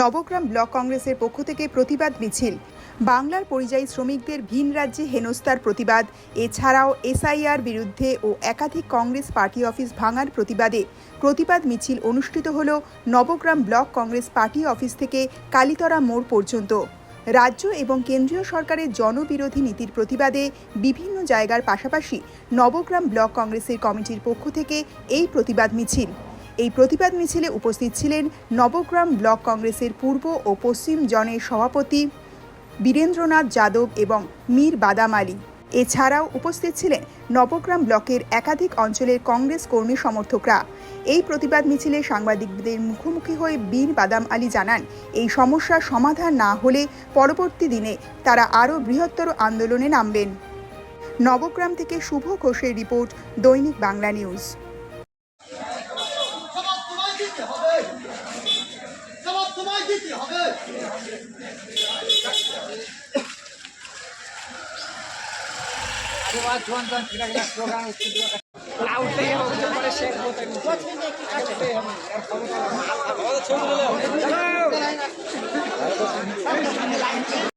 Nabagram block কংগ্রেসের পক্ষ থেকে প্রতিবাদ মিছিল। বাংলার পরিযায়ী শ্রমিকদের ভিন রাজ্যে হেনস্থার প্রতিবাদ। এছাড়াও এসআইআর বিরুদ্ধে ও একাধিক কংগ্রেস পার্টি অফিস ভাঙার প্রতিবাদে প্রতিবাদ মিছিল অনুষ্ঠিত হল Nabagram block Congress party office থেকে কালীতরা মোড় পর্যন্ত। রাজ্য এবং কেন্দ্রীয় সরকারের জনবিরোধী নীতির প্রতিবাদে বিভিন্ন জায়গার পাশাপাশি নবগ্রাম ব্লক কংগ্রেসের কমিটির পক্ষ থেকে এই প্রতিবাদ মিছিল। এই প্রতিবাদ মিছিলে উপস্থিত ছিলেন নবগ্রাম ব্লক কংগ্রেসের পূর্ব ও পশ্চিম জনের সভাপতি বীরেন্দ্রনাথ যাদব এবং মীর বাদাম আলী। এছাড়াও উপস্থিত ছিলেন নবগ্রাম ব্লকের একাধিক অঞ্চলের কংগ্রেস কর্মী সমর্থকরা। এই প্রতিবাদ মিছিলে সাংবাদিকদের মুখোমুখি হয়ে বীর বাদাম আলী জানান, এই সমস্যার সমাধান না হলে পরবর্তী দিনে তারা আরও বৃহত্তর আন্দোলনে নামবেন। নবগ্রাম থেকে শুভ ঘোষের রিপোর্ট দৈনিক বাংলা নিউজ। উঠতে